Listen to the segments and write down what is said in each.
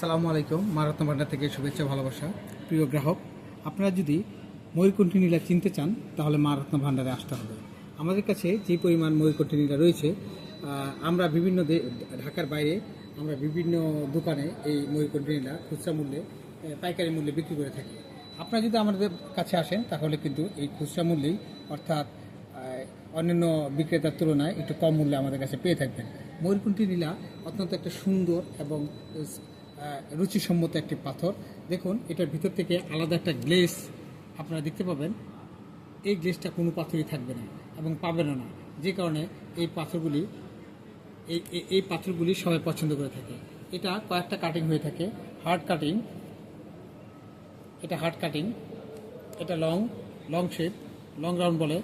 সালামু আলাইকুম মারাত্মা ভান্ডার থেকে শুভেচ্ছা, ভালোবাসা। প্রিয় গ্রাহক, আপনারা যদি ময়ূরকণ্ঠী নীলা চিনতে চান, তাহলে মারাত্মা ভান্ডারে আসতে হবে। আমাদের কাছে যে পরিমাণ ময়ূরকণ্ঠী নীলা রয়েছে আমরা বিভিন্ন ঢাকার বাইরে আমরা বিভিন্ন দোকানে এই ময়ূরকণ্ঠী নীলা খুচরা মূল্যে পাইকারি মূল্যে বিক্রি করে থাকি। আপনারা যদি আমাদের কাছে আসেন, তাহলে কিন্তু এই খুচরা মূল্যেই, অর্থাৎ অন্যান্য বিক্রেতার তুলনায় একটু কম মূল্যে আমাদের কাছে পেয়ে থাকবেন। ময়ূরকুণ্ঠী নীলা অত্যন্ত একটা সুন্দর এবং রুচিসম্মত একটি পাথর। দেখুন, এটার ভিতর থেকে আলাদা একটা গ্লেস আপনারা দেখতে পাবেন। এই গ্লেসটা কোনো পাথরই থাকবে না এবং পাবেনও না। যে কারণে এই পাথরগুলি, এই- এই পাথরগুলি সবাই পছন্দ করে থাকে। এটা কয়েকটা কাটিং হয়ে থাকে। হার্ড কাটিং এটা হার্ড কাটিং এটা long long shape long round বলে।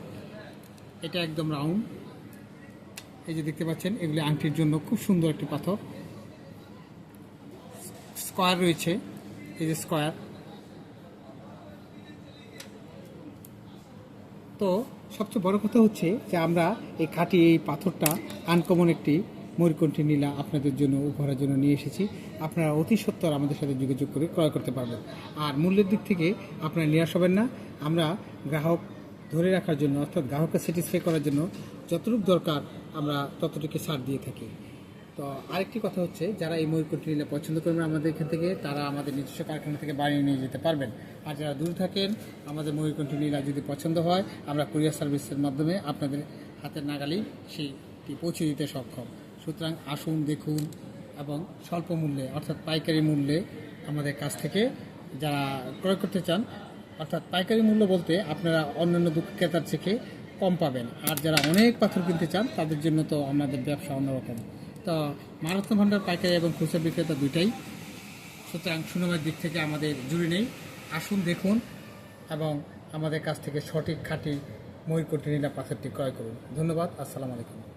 এটা একদম রাউন্ড এই যে দেখতে পাচ্ছেন, এগুলি আংটির জন্য খুব সুন্দর একটি পাথর। স্কোয়ার রয়েছে, এই যে স্কোয়ার। তো সবচেয়ে বড় কথা হচ্ছে যে আমরা এই খাঁটি এই পাথরটা আনকমন একটি ময়ূরকণ্ঠী নীলা আপনাদের জন্য উপহারের জন্য নিয়ে এসেছি। আপনারা অতি সত্তর আমাদের সাথে যোগাযোগ করে ক্রয় করতে পারবেন। আর মূল্যের দিক থেকে আপনারা নিরাশ হবেন না। আমরা গ্রাহক ধরে রাখার জন্য অর্থাৎ গ্রাহককে স্যাটিসফাই করার জন্য যতটুকু দরকার আমরা ততটুকু ছাড় দিয়ে থাকি। তো আরেকটি কথা হচ্ছে, যারা এই ময়ূরকণ্ঠী নীলা পছন্দ করবেন আমাদের এখান থেকে, তারা আমাদের নিজস্ব কারখানা থেকে বানিয়ে নিয়ে যেতে পারবেন। আর যারা দূর থাকেন, আমাদের ময়ূরকণ্ঠী নীলা যদি পছন্দ হয়, আমরা কুরিয়ার সার্ভিসের মাধ্যমে আপনাদের হাতের নাগালেই সেইটি পৌঁছে দিতে সক্ষম। সুতরাং আসুন, দেখুন এবং স্বল্প মূল্যে, অর্থাৎ পাইকারি মূল্যে আমাদের কাছ থেকে যারা ক্রয় করতে চান, অর্থাৎ পাইকারি মূল্য বলতে আপনারা অন্যান্য ক্রেতার থেকে কম পাবেন। আর যারা অনেক পাথর কিনতে চান, তাদের জন্য তো আমাদের ব্যবসা অন্যরকম। তো মারাত্মক ভান্ডার, পাইকারি এবং খুচরা বিক্রেতা দুইটাই। সুতরাং সুনামের দিক থেকে আমাদের জুড়ি নেই। আসুন, দেখুন এবং আমাদের কাছ থেকে সঠিক খাঁটি ময়ূরকণ্ঠী নীলা পাথরটি ক্রয় করুন। ধন্যবাদ, আসসালামু আলাইকুম।